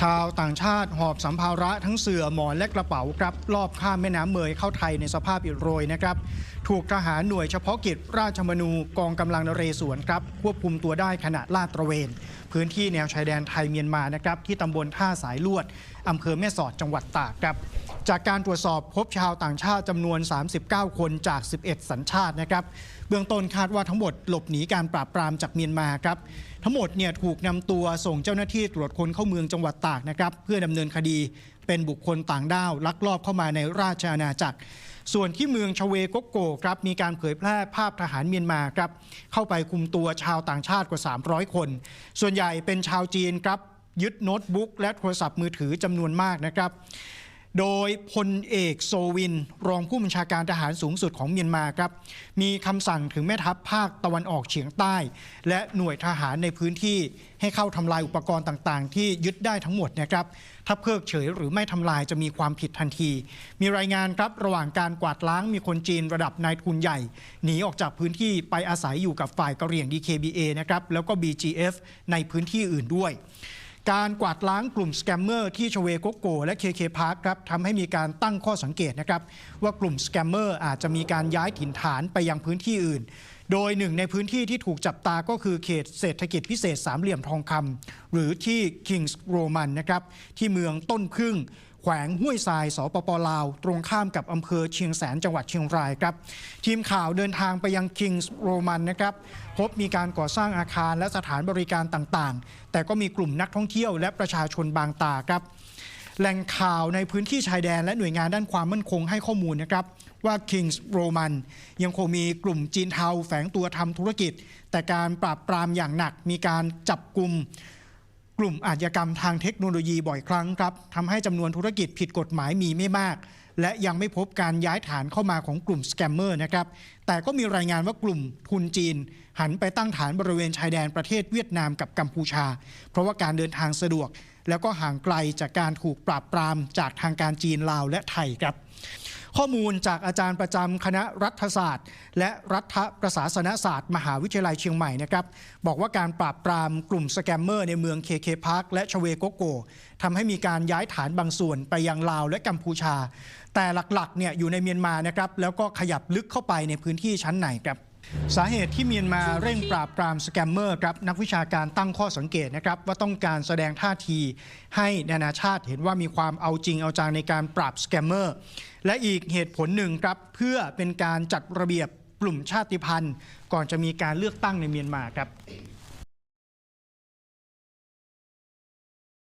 ชาวต่างชาติหอบสัมภาระทั้งเสื่อหมอนและกระเป๋าครับลอบข้ามแม่น้ำเมยเข้าไทยในสภาพอิดโรยนะครับ ถูกทหารหน่วยเฉพาะกิจราชมนูกองกำลังนเรศวรครับ ควบคุมตัวได้ขณะลาดตระเวน พื้นที่แนวชายแดนไทยเมียนมานะครับ ที่ตำบลท่าสายลวดอำเภอแม่สอดจังหวัดตากครับ จากการตรวจสอบพบชาวต่างชาติจำนวน 39 คนจาก 11 สัญชาตินะครับเบื้องต้นคาดว่าทั้งหมดหลบหนีการปราบปรามจากเมียนมาครับทั้งหมดเนี่ยถูกนำตัวส่งเจ้าหน้าที่ตรวจคนเข้าเมืองจังหวัดตากนะครับเพื่อดำเนินคดีเป็นบุคคลต่างด้าวลักลอบเข้ามาในราชอาณาจักร ส่วนที่เมืองชเวโกโกครับมีการเผยแพร่ภาพทหารเมียนมาครับเข้าไปคุมตัวชาวต่างชาติกว่า 300 คน ส่วนใหญ่เป็นชาวจีนครับยึดโน้ตบุ๊กและโทรศัพท์มือถือจำนวนมากนะครับ โดยพลเอกโซวิน รองผู้บัญชาการทหารสูงสุดของเมียนมาครับ มีคำสั่งถึงแม่ทัพภาคตะวันออกเฉียงใต้ และหน่วยทหารในพื้นที่ให้เข้าทำลายอุปกรณ์ต่างๆ ที่ยึดได้ทั้งหมดนะครับ ถ้าเพิกเฉยหรือไม่ทำลายจะมีความผิดทันที มีรายงานครับระหว่างการกวาดล้างมีคนจีนระดับนายทุนใหญ่หนีออกจากพื้นที่ไปอาศัยอยู่กับฝ่ายกะเหรี่ยง DKBA นะครับแล้วก็ BGF ในพื้นที่อื่นด้วย การกวาดล้างกลุ่มสแกมเมอร์ที่ชเวโกโกและ KK Park ครับทำให้มีการตั้งข้อสังเกตนะครับว่ากลุ่มสแกมเมอร์อาจจะมีการย้ายถิ่นฐานไปยังพื้นที่อื่น โดยหนึ่งในพื้นที่ที่ถูกจับตาก็คือเขตเศรษฐกิจพิเศษสามเหลี่ยมทองคำหรือที่ Kings Roman นะครับที่เมืองต้นพึ่ง แขวงห้วยทรายสปปลาว ตรงข้ามกับอำเภอเชียงแสนจังหวัดเชียงรายครับ ทีมข่าวเดินทางไปยัง Kings Roman นะครับ พบมีการก่อสร้างอาคารและสถานบริการต่างๆ แต่ก็มีกลุ่มนักท่องเที่ยวและประชาชนบางตาครับแหล่งข่าวในพื้นที่ชายแดนและหน่วยงานด้านความมั่นคงให้ข้อมูลนะครับ ว่า Kings Roman ยังคงมีกลุ่มจีนเทาแฝงตัวทำธุรกิจ แต่การปราบปรามอย่างหนักมีการจับกลุ่ม กลุ่มอาชญากรรมทางเทคโนโลยีบ่อยครั้งครับทำให้จำนวนธุรกิจผิดกฎหมายมีไม่มาก และยังไม่พบการย้ายฐานเข้ามาของกลุ่มสแกมเมอร์นะครับ แต่ก็มีรายงานว่ากลุ่มทุนจีน หันไปตั้งฐานบริเวณชายแดนประเทศเวียดนามกับกัมพูชา เพราะว่าการเดินทางสะดวก แล้วก็ห่างไกลจากการถูกปราบปรามจากทางการจีนลาวและไทยครับ ข้อมูลจากอาจารย์ประจำคณะรัฐศาสตร์ และรัฐประศาสนศาสตร์ มหาวิทยาลัยเชียงใหม่นะครับบอกว่าการปราบปรามกลุ่มสแกมเมอร์ในเมืองเคเคพาร์คและชเวโกโกทำให้มีการย้ายฐานบางส่วนไปยังลาวและกัมพูชา แต่หลักๆเนี่ยอยู่ในเมียนมานะครับแล้วก็ขยับลึกเข้าไปในพื้นที่ชั้นไหนครับ สาเหตุที่เมียนมาเร่งปราบปรามสแกมเมอร์ครับนักวิชาการตั้งข้อสังเกตนะครับว่าต้องการแสดงท่าทีให้นานาชาติเห็นว่ามีความเอาจริงเอาจังในการปราบสแกมเมอร์และอีกเหตุผลหนึ่งครับเพื่อเป็นการจัดระเบียบกลุ่มชาติพันธุ์ ก่อนจะมีการเลือกตั้งในเมียนมาครับ